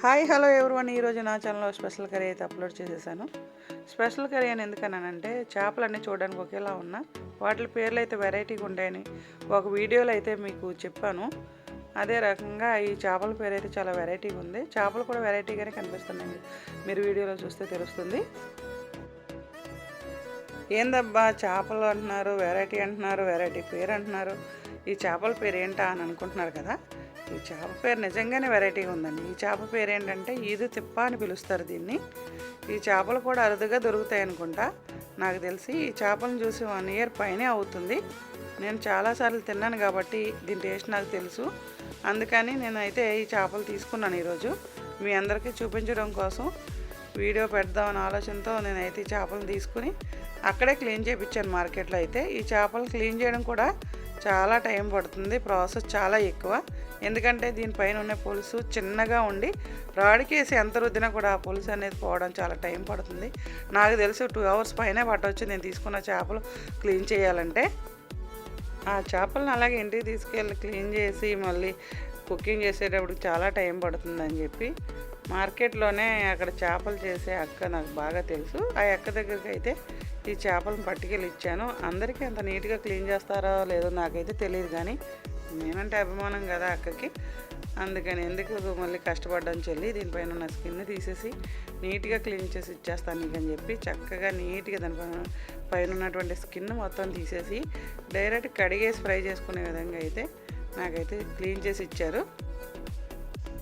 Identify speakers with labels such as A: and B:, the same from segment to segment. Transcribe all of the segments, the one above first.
A: Hi hello everyone. ఈరోజు నా ఛానల్లో స్పెషల్ కర్రీ అయితే అప్లోడ్ చేసేసాను. స్పెషల్ కర్రీ అని ఎందుకన్నానంటే చేపలన్నీ చూడడానికి ఒకేలా ఉన్నా వాటి పేర్లు అయితే వెరైటీగా ఉంటాయని ఒక వీడియోలో అయితే మీకు చెప్పాను. అదే రకంగా ఈ చేపల పేరు అయితే చాలా వెరైటీగా ఉంది. చేపలు కూడా వెరైటీగానే కనిపిస్తున్నాయి. మీరు వీడియోలో చూస్తే తెలుస్తుంది. ఏందబ్బా చేపలు అంటున్నారు వెరైటీ అంటున్నారు వెరైటీ పేరు అంటున్నారు. ఈ చేపల పేరు ఏంటా అని అనుకుంటున్నారు కదా? ఈ చేప పేరు నిజంగానే వెరైటీగా ఉందండి. ఈ చేప పేరు ఏంటంటే ఈదు తిప్ప అని పిలుస్తారు దీన్ని. ఈ చేపలు కూడా అరుదుగా దొరుకుతాయి అనుకుంటా. నాకు తెలిసి ఈ చేపలను చూసి వన్ ఇయర్ పైనే అవుతుంది. నేను చాలాసార్లు తిన్నాను కాబట్టి దీని టేస్ట్ నాకు తెలుసు. అందుకని నేనైతే ఈ చేపలు తీసుకున్నాను ఈరోజు. మీ అందరికీ చూపించడం కోసం వీడియో పెడదామని ఆలోచనతో నేనైతే ఈ చేపలను తీసుకుని అక్కడే క్లీన్ చేయించాను మార్కెట్లో అయితే. ఈ చేపలు క్లీన్ చేయడం కూడా చాలా టైం పడుతుంది ప్రాసెస్ చాలా ఎక్కువ. ఎందుకంటే దీనిపైన ఉన్న పులుసు చిన్నగా ఉండి రాడికేసి ఎంత రుద్దినా కూడా ఆ పులుసు అనేది పోవడం చాలా టైం పడుతుంది. నాకు తెలిసి టూ అవర్స్ పైనే పట్టవచ్చు నేను తీసుకున్న చేపలు క్లీన్ చేయాలంటే. ఆ చేపలను అలాగే ఇంటికి తీసుకెళ్ళి క్లీన్ చేసి మళ్ళీ కుకింగ్ చేసేటప్పుడు చాలా టైం పడుతుందని చెప్పి మార్కెట్లోనే అక్కడ చేపలు చేసే అక్క నాకు బాగా తెలుసు. ఆ అక్క దగ్గరికి అయితే ఈ చేపలను పట్టుకెళ్ళి ఇచ్చాను. అందరికీ అంత నీట్గా క్లీన్ చేస్తారో లేదో నాకైతే తెలియదు కానీ నేనంటే అభిమానం కదా అక్కకి. అందుకని ఎందుకు మళ్ళీ కష్టపడ్డాను చెల్లి దీనిపైన ఉన్న స్కిన్ తీసేసి నీట్గా క్లీన్ చేసి ఇచ్చేస్తాను నీకు అని చెప్పి చక్కగా నీట్గా దానిపైన పైన ఉన్నటువంటి స్కిన్ మొత్తం తీసేసి డైరెక్ట్ కడిగేసి ఫ్రై చేసుకునే విధంగా అయితే నాకైతే క్లీన్ చేసి ఇచ్చారు.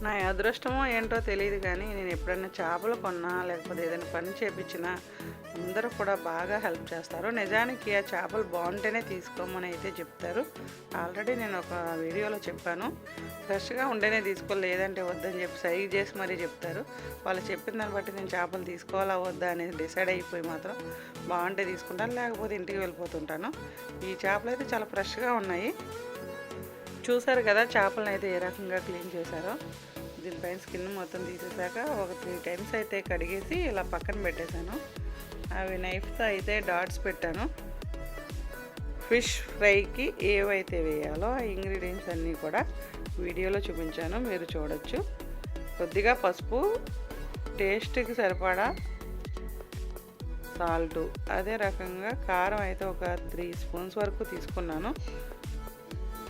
A: నా అదృష్టమో ఏంటో తెలియదు కానీ నేను ఎప్పుడైనా చేపలు కొన్నా లేకపోతే ఏదైనా పని చేపించినా అందరూ కూడా బాగా హెల్ప్ చేస్తారు. నిజానికి ఆ చేపలు బాగుంటేనే తీసుకోమని అయితే చెప్తారు. ఆల్రెడీ నేను ఒక వీడియోలో చెప్పాను. ఫ్రెష్గా ఉంటేనే తీసుకో లేదంటే వద్దని చెప్పి సైజ్ చేసి మరీ చెప్తారు. వాళ్ళు చెప్పిన దాన్ని బట్టి నేను చేపలు తీసుకోవాలా వద్దా అనేది డిసైడ్ అయిపోయి మాత్రం బాగుంటే తీసుకుంటాను లేకపోతే ఇంటికి వెళ్ళిపోతుంటాను. ఈ చేపలు అయితే చాలా ఫ్రెష్గా ఉన్నాయి. చూసారు కదా చేపలను అయితే ఏ రకంగా క్లీన్ చేశారో. దీనిపైన స్కిన్ మొత్తం తీసేసాక ఒక త్రీ టైమ్స్ అయితే కడిగేసి ఇలా పక్కన పెట్టేశాను. అవి నైఫ్తో అయితే డాట్స్ పెట్టాను. ఫిష్ ఫ్రైకి ఏవైతే వేయాలో ఆ ఇంగ్రీడియంట్స్ అన్నీ కూడా వీడియోలో చూపించాను మీరు చూడొచ్చు. కొద్దిగా పసుపు టేస్ట్కి సరిపడా సాల్ట్. అదే రకంగా కారం అయితే ఒక త్రీ స్పూన్స్ వరకు తీసుకున్నాను.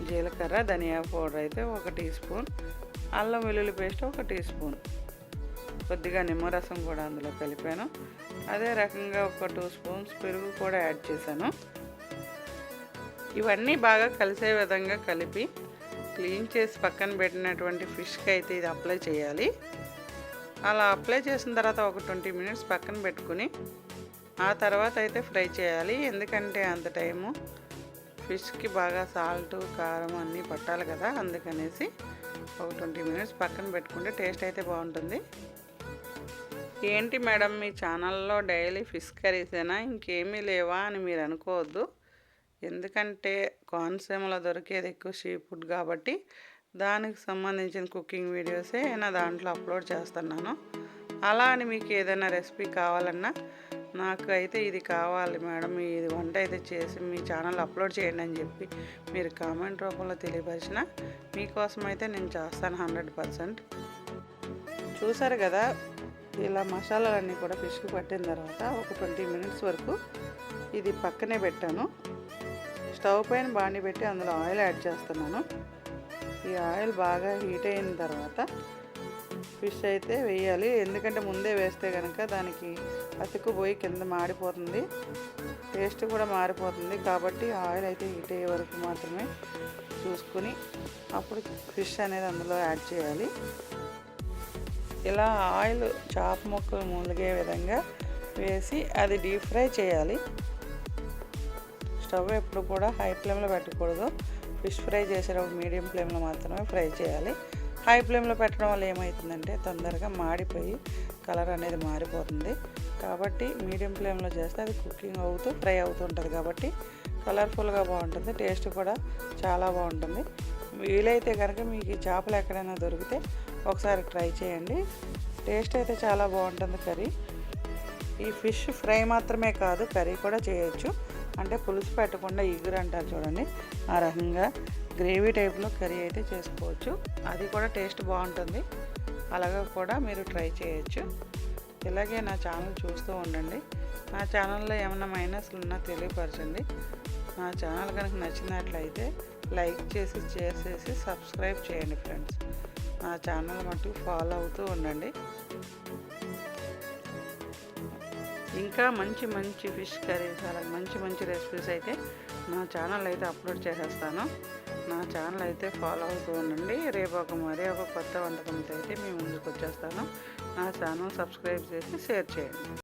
A: జీలకర్ర ధనియా పౌడర్ అయితే ఒక టీ స్పూన్. అల్లం వెల్లుల్లి పేస్ట్ ఒక టీ స్పూన్. కొద్దిగా నిమ్మరసం కూడా అందులో కలిపాను. అదే రకంగా ఒక టూ స్పూన్స్ పెరుగు కూడా యాడ్ చేశాను. ఇవన్నీ బాగా కలిసే విధంగా కలిపి క్లీన్ చేసి పక్కన పెట్టినటువంటి ఫిష్కి అయితే ఇది అప్లై చేయాలి. అలా అప్లై చేసిన తర్వాత ఒక ట్వంటీ మినిట్స్ పక్కన పెట్టుకుని ఆ తర్వాత అయితే ఫ్రై చేయాలి. ఎందుకంటే అంత టైము ఫిష్కి బాగా సాల్ట్ కారం అన్నీ పట్టాలి కదా అందుకనేసి ఒక ట్వంటీ మినిట్స్ పక్కన పెట్టుకుంటే టేస్ట్ అయితే బాగుంటుంది. ఏంటి మేడం మీ ఛానల్లో డైలీ ఫిష్ కర్రీసేనా ఇంకేమీ లేవా అని మీరు అనుకోవద్దు. ఎందుకంటే కోనసీమలో దొరికేది ఎక్కువ సీ ఫుడ్ కాబట్టి దానికి సంబంధించిన కుకింగ్ వీడియోసే నా దాంట్లో అప్లోడ్ చేస్తున్నాను. అలా అని మీకు ఏదైనా రెసిపీ కావాలన్నా నాకు అయితే ఇది కావాలి మేడం. ఇది వంట అయితే చేసి మీ ఛానల్ అప్లోడ్ చేయండి అని చెప్పి మీరు కామెంట్ రూపంలో తెలియపరిచిన మీకోసం అయితే నేను చేస్తాను హండ్రెడ్ పర్సెంట్. చూసారు కదా ఇలా మసాలాలన్నీ కూడా ఫిష్కి పట్టిన తర్వాత ఒక ట్వంటీ మినిట్స్ వరకు ఇది పక్కనే పెట్టాను. స్టవ్ పైన బాండి పెట్టి అందులో ఆయిల్ యాడ్ చేస్తున్నాను. ఈ ఆయిల్ బాగా హీట్ అయిన తర్వాత ఫిష్ అయితే వేయాలి. ఎందుకంటే ముందే వేస్తే కనుక దానికి అతుక్కుపోయి కింద మాడిపోతుంది. టేస్ట్ కూడా మారిపోతుంది. కాబట్టి ఆయిల్ అయితే హీట్ అయ్యే వరకు మాత్రమే చూసుకుని అప్పుడు ఫిష్ అనేది అందులో యాడ్ చేయాలి. ఇలా ఆయిల్ చాప ముక్కలు ములిగే విధంగా వేసి అది డీప్ ఫ్రై చేయాలి. స్టవ్ ఎప్పుడు కూడా హై ఫ్లేమ్లో పెట్టకూడదు. ఫిష్ ఫ్రై చేసేటప్పుడు మీడియం ఫ్లేమ్లో మాత్రమే ఫ్రై చేయాలి. హై ఫ్లేమ్లో పెట్టడం వల్ల ఏమవుతుందంటే తొందరగా మాడిపోయి కలర్ అనేది మారిపోతుంది. కాబట్టి మీడియం ఫ్లేమ్లో చేస్తే అది కుకింగ్ అవుతూ ఫ్రై అవుతుంటుంది కాబట్టి కలర్ఫుల్గా బాగుంటుంది. టేస్ట్ కూడా చాలా బాగుంటుంది. వీలైతే కనుక మీకు ఈ చేపలు ఎక్కడైనా దొరికితే ఒకసారి ట్రై చేయండి. టేస్ట్ అయితే చాలా బాగుంటుంది కర్రీ. ఈ ఫిష్ ఫ్రై మాత్రమే కాదు కర్రీ కూడా చేయొచ్చు. అంటే పులుసు పెట్టకుండా ఇగురు అంటారు చూడండి. ఆ రకంగా గ్రేవీ టైప్లో కర్రీ అయితే చేసుకోవచ్చు. అది కూడా టేస్ట్ బాగుంటుంది. అలాగా కూడా మీరు ట్రై చేయొచ్చు. ఇలాగే నా ఛానల్ చూస్తూ ఉండండి. నా ఛానల్లో ఏమైనా మైనస్లు ఉన్నా తెలియపరచండి. నా ఛానల్ కనుక నచ్చినట్లయితే లైక్ చేసి షేర్ చేసి సబ్స్క్రైబ్ చేయండి ఫ్రెండ్స్. నా ఛానల్ మట్టుకు ఫాలో అవుతూ ఉండండి. ఇంకా మంచి మంచి ఫిష్ కర్రీస్ అలాగే మంచి మంచి రెసిపీస్ అయితే నా ఛానల్ అయితే అప్లోడ్ చేసేస్తాను. నా ఛానల్ అయితే ఫాలో అవుతూ ఉండండి. రేపు ఒక మరీ ఒక కొత్త వంటకంతో అయితే మీ ముందుకు వచ్చేస్తాను. నా ఛానల్ సబ్స్క్రైబ్ చేసి షేర్ చేయండి.